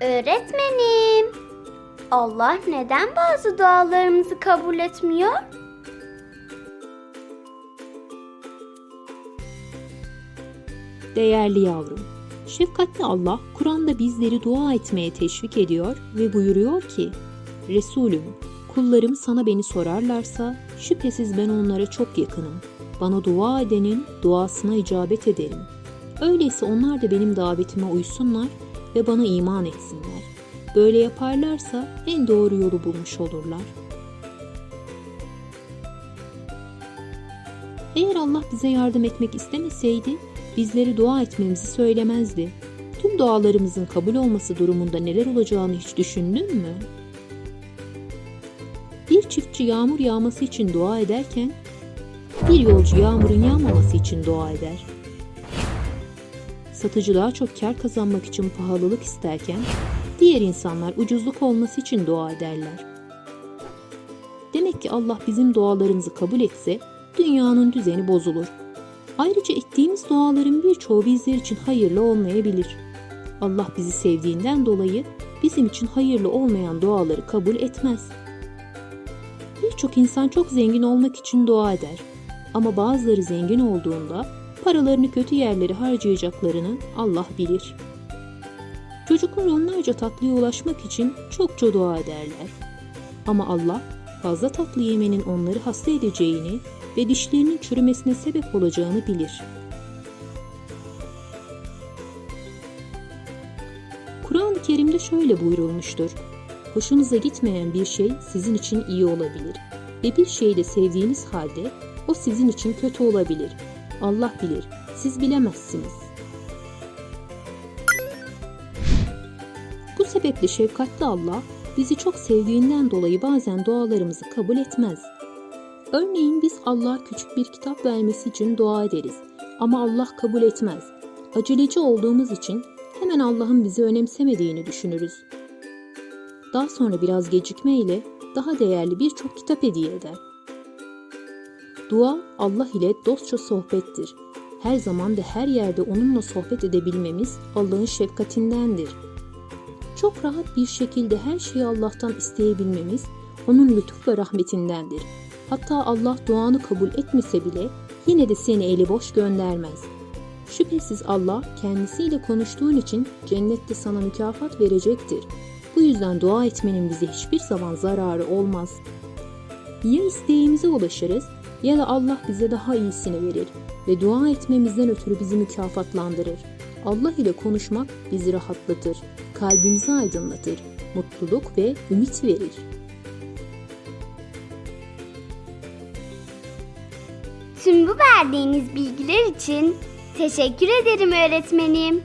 Öğretmenim, Allah neden bazı dualarımızı kabul etmiyor? Değerli yavrum, şefkatli Allah Kur'an'da bizleri dua etmeye teşvik ediyor ve buyuruyor ki Resulüm, kullarım sana beni sorarlarsa şüphesiz ben onlara çok yakınım. Bana dua edenin duasına icabet ederim. Öyleyse onlar da benim davetime uysunlar ve bana iman etsinler. Böyle yaparlarsa en doğru yolu bulmuş olurlar. Eğer Allah bize yardım etmek istemeseydi, bizleri dua etmemizi söylemezdi. Tüm dualarımızın kabul olması durumunda neler olacağını hiç düşündün mü? Bir çiftçi yağmur yağması için dua ederken, bir yolcu yağmurun yağmaması için dua eder. Satıcı daha çok kar kazanmak için pahalılık isterken, diğer insanlar ucuzluk olması için dua ederler. Demek ki Allah bizim dualarımızı kabul etse, dünyanın düzeni bozulur. Ayrıca ettiğimiz duaların birçoğu bizler için hayırlı olmayabilir. Allah bizi sevdiğinden dolayı bizim için hayırlı olmayan duaları kabul etmez. Birçok insan çok zengin olmak için dua eder. Ama bazıları zengin olduğunda paralarını kötü yerlere harcayacaklarını Allah bilir. Çocuklar onlarca tatlıya ulaşmak için çokça dua ederler. Ama Allah fazla tatlı yemenin onları hasta edeceğini ve dişlerinin çürümesine sebep olacağını bilir. Kur'an-ı Kerim'de şöyle buyurulmuştur. Hoşunuza gitmeyen bir şey sizin için iyi olabilir ve bir şeyi de sevdiğiniz halde o sizin için kötü olabilir. Allah bilir, siz bilemezsiniz. Bu sebeple şefkatli Allah bizi çok sevdiğinden dolayı bazen dualarımızı kabul etmez. Örneğin biz Allah'a küçük bir kitap vermesi için dua ederiz ama Allah kabul etmez. Aceleci olduğumuz için hemen Allah'ın bizi önemsemediğini düşünürüz. Daha sonra biraz gecikmeyle daha değerli birçok kitap hediye eder. Dua Allah ile dostça sohbettir. Her zaman ve her yerde onunla sohbet edebilmemiz Allah'ın şefkatindendir. Çok rahat bir şekilde her şeyi Allah'tan isteyebilmemiz onun lütuf ve rahmetindendir. Hatta Allah duanı kabul etmese bile yine de seni eli boş göndermez. Şüphesiz Allah kendisiyle konuştuğun için cennette sana mükafat verecektir. Bu yüzden dua etmenin bize hiçbir zaman zararı olmaz. Ya isteğimize ulaşırız ya da Allah bize daha iyisini verir ve dua etmemizden ötürü bizi mükafatlandırır. Allah ile konuşmak bizi rahatlatır, kalbimizi aydınlatır, mutluluk ve ümit verir. Tüm bu verdiğiniz bilgiler için teşekkür ederim öğretmenim.